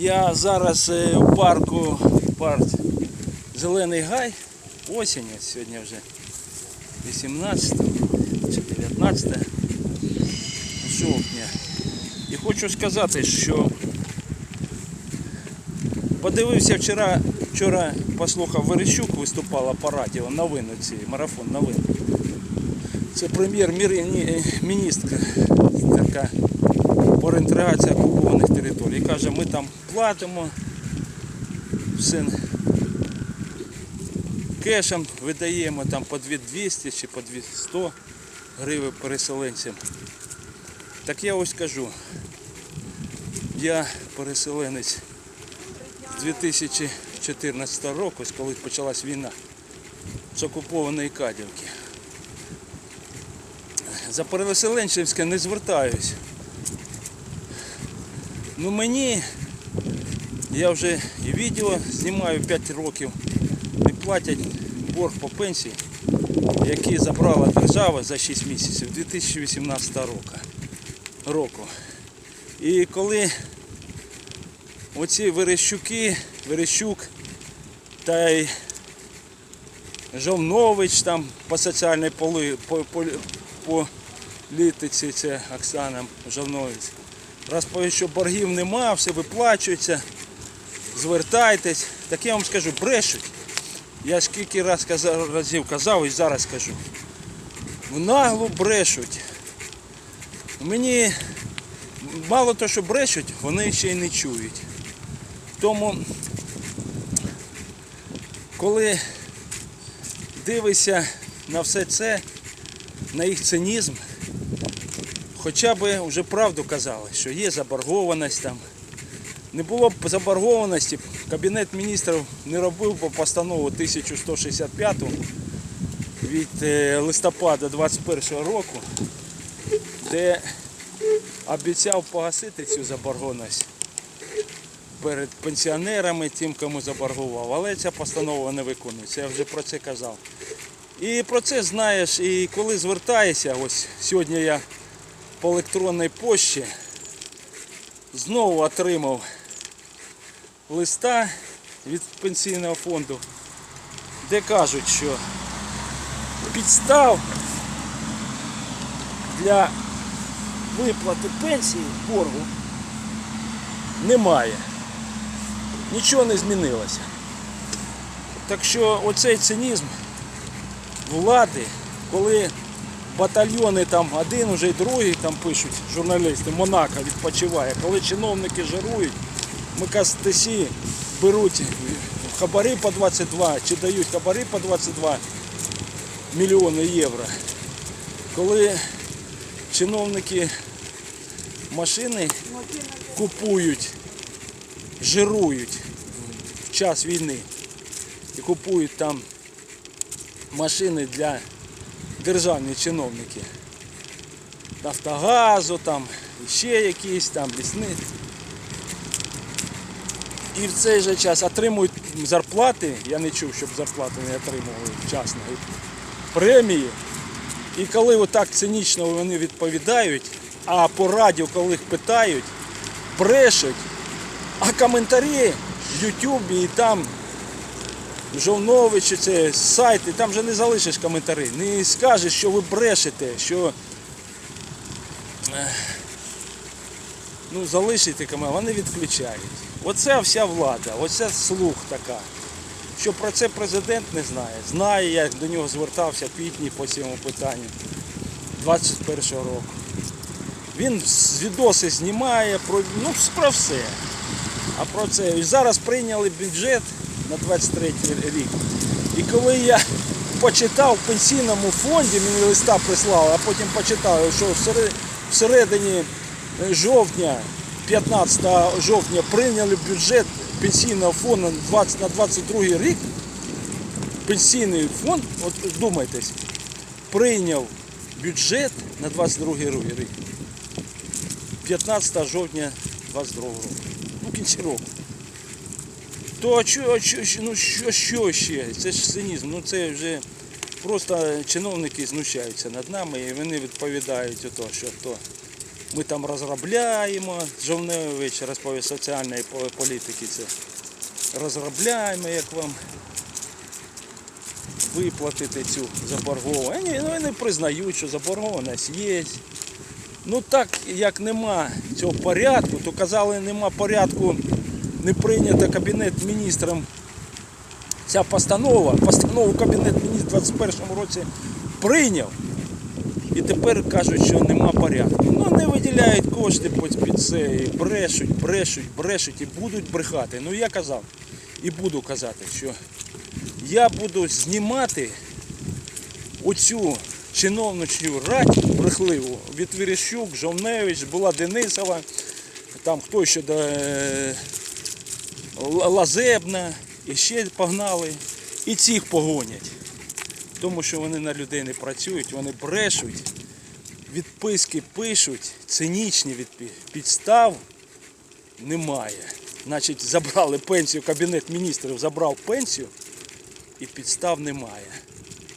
Я зараз е, у парку парк Зелений Гай. Осінь сьогодні вже 18 чи 19 жовтня. І хочу сказати, що подивився вчора, вчора послухав Верещук, виступала по радіо новини ці, марафон новин. Це прем'єр-міністр така по реінтеграції територій. Каже, ми там платимо все кешем видаємо там по 2200 чи по 200 гривень переселенцям. Так я ось кажу, я переселенець з 2014 року, ось коли почалась війна з окупованої Кадівки. За переселенчівське не звертаюсь. Ну мені, я вже і відео знімаю 5 років, не платять борг по пенсії, який забрала держава за 6 місяців 2018 року. І коли оці Верещуки, Верещук та й Жовнович там по соціальній політиці, це Оксана Жовнович, розповідь, що боргів нема, все виплачується, звертайтесь. Так я вам скажу, брешуть. Я скільки раз казав, разів казав і зараз кажу. В наглу брешуть. Мені мало того, що брешуть, вони ще й не чують. Тому, коли дивишся на все це, на їх цинізм, хоча б вже правду казали, що є заборгованість там. Не було б заборгованості, Кабінет міністрів не робив би постанову 1165 від е, листопада 21 року, де обіцяв погасити цю заборгованість перед пенсіонерами, тим, кому заборгував. Але ця постанова не виконується. Я вже про це казав. І про це знаєш, і коли звертаєшся, ось сьогодні я по електронній пошті знову отримав листа від пенсійного фонду, де кажуть, що підстав для виплати пенсії боргу немає. Нічого не змінилося. Так що оцей цинізм влади, коли батальйони там один, уже й другий там пишуть журналісти, Монако відпочиває, коли чиновники жарують, МКСТСі беруть хабари по 22 чи дають хабари по 22 мільйони євро. Коли чиновники машини купують, жирують в час війни і купують там машини для державні чиновники. Нафтогазу, там, ще якісь там лісни. І в цей же час отримують зарплати, я не чув, щоб зарплати не отримували вчасно, премії. І коли отак цинічно вони відповідають, а по радіо, коли їх питають, брешуть, а коментарі в Ютубі і там Жовновичі, це сайти, там вже не залишиш коментарі, не скажеш, що ви брешете, що ну, залишите коментарі, вони відключають. Оце вся влада, оце слух така. Що про це президент не знає. Знає, я до нього звертався в квітні по цьому питанню 21-го року. Він відоси знімає про, ну, про все. А про це і зараз прийняли бюджет на 23 рік. І коли я почитав в пенсійному фонді, мені листа прислали, а потім почитав, що всере- всередині е, жовтня, 15 жовтня, прийняли бюджет пенсійного фонду на 22 рік. Пенсійний фонд, от думайтесь, прийняв бюджет на 22 рік. 15 жовтня 22 року. Ну, кінці року. То а що, ну, що, що ще? Це ж цинізм. Ну це вже просто чиновники знущаються над нами і вони відповідають ото, що то Ми там розробляємо, Жовневич розповів соціальної політики це. Розробляємо, як вам виплатити цю заборгованість. Ні, ну вони признають, що заборгованість є. Ну так як нема цього порядку, то казали, нема порядку, не прийнято Кабінет міністром ця постанова. Постанову Кабінет міністрів у 2021 році прийняв. І тепер кажуть, що нема порядку. Ну не виділяють кошти під це, і брешуть, брешуть, брешуть і будуть брехати. Ну я казав і буду казати, що я буду знімати оцю чиновничу рать брехливу від Віріщук, Жовневич, була Денисова, там хто ще е, Лазебна, і ще погнали. І цих погонять. Тому що вони на людей не працюють, вони брешуть, відписки пишуть, цинічні від підстав немає. Значить, забрали пенсію, Кабінет міністрів забрав пенсію і підстав немає.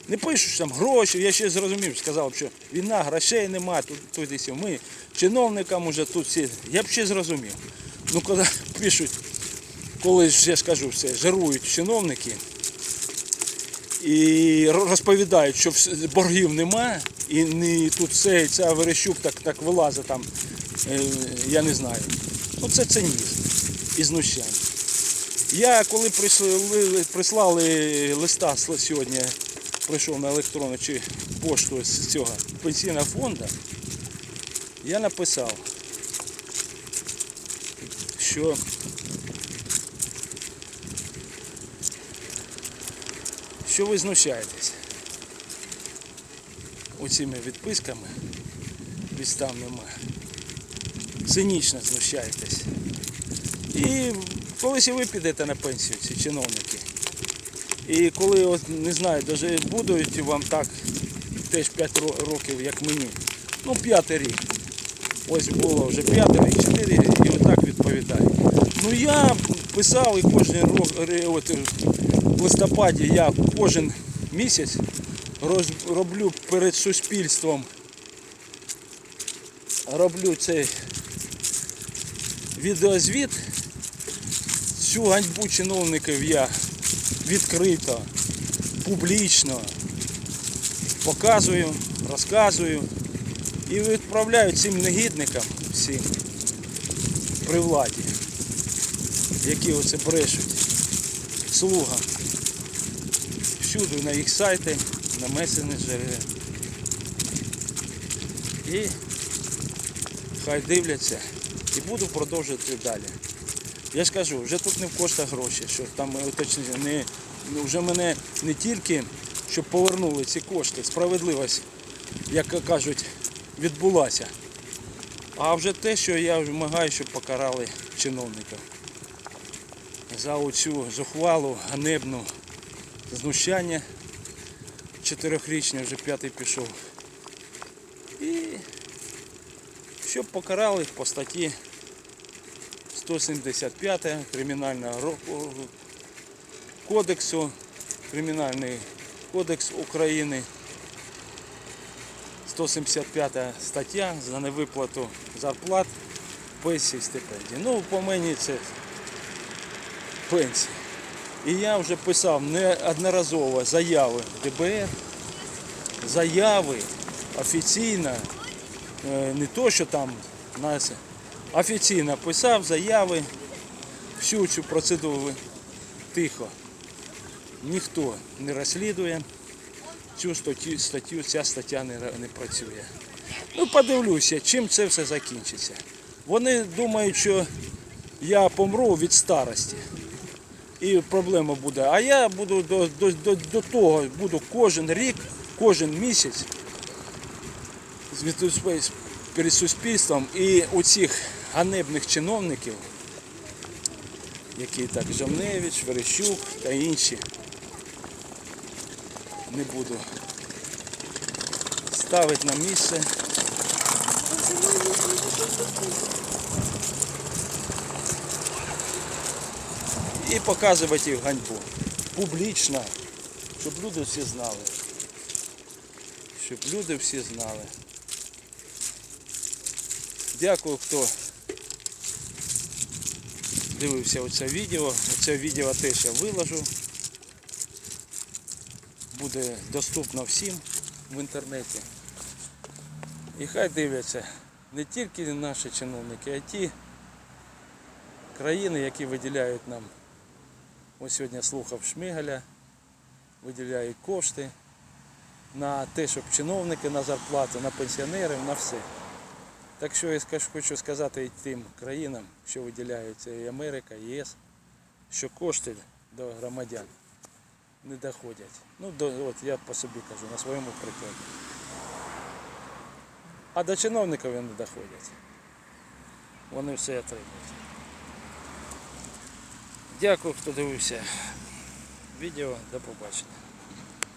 Не пишуть там гроші, я ще зрозумів, сказав, що війна, грошей немає, тут, тут і. Ми чиновникам уже тут всі. Я б ще зрозумів. Ну коли пишуть, коли ж я ж кажу все, жирують чиновники і розповідають, що боргів немає, і не, тут все, ця Верещук так, так вилазить там, е, я не знаю. Ну це цинізм і знущання. Я коли прислали, прислали листа сьогодні, прийшов на електронну чи пошту з цього пенсійного фонду, я написав, що що ви знущаєтесь оцими відписками, підстав немає. Цинічно знущаєтесь. І колись і ви підете на пенсію, ці чиновники. І коли, от, не знаю, даже будуть вам так теж 5 років, як мені. Ну, п'ятий рік. Ось було вже п'ятий рік, 4 і отак відповідаю. Ну я писав і кожен ре- от, в листопаді я кожен місяць роблю перед суспільством. Роблю цей відеозвіт. Цю ганьбу чиновників я відкрито, публічно показую, розказую і відправляю цим негідникам всім при владі, які оце брешуть, слугам. Всюди на їх сайти, на месенджери. І хай дивляться і буду продовжувати далі. Я ж кажу, вже тут не в коштах гроші, що там точніше, не, ну, вже мене не тільки, щоб повернули ці кошти, справедливість, як кажуть, відбулася. А вже те, що я вимагаю, щоб покарали чиновників за оцю зухвалу, ганебну знущання. Чотирьохрічний вже п'ятий пішов. І щоб покарали по статті 175 Кримінального кодексу, Кримінальний кодекс України, 175 стаття за невиплату зарплат, пенсій, стипендій. Ну, по мені це пенсії. І я вже писав неодноразово заяви ДБР, заяви офіційно, е, не то, що там нас офіційно писав заяви, всю цю процедуру тихо. Ніхто не розслідує цю статтю, статтю ця стаття не, не працює. Ну, подивлюся, чим це все закінчиться. Вони думають, що я помру від старості і проблема буде. А я буду до, до, до, до того, буду кожен рік, кожен місяць перед суспільством і у цих ганебних чиновників, які так Жовневич, Верещук та інші, не буду ставити на місце. І показувати їх ганьбу. Публічно, щоб люди всі знали. Щоб люди всі знали. Дякую, хто дивився оце відео. Оце відео теж я виложу. Буде доступно всім в інтернеті. І хай дивляться не тільки наші чиновники, а ті країни, які виділяють нам. Ось сьогодні слухав Шмигаля, виділяють кошти на те, щоб чиновники на зарплату, на пенсіонерів, на все. Так що я хочу сказати і тим країнам, що виділяються і Америка, і ЄС, що кошти до громадян не доходять. Ну, до, от я по собі кажу, на своєму прикладі. А до чиновників вони не доходять. Вони все отримують. Дякую, хто дивився відео. До побачення.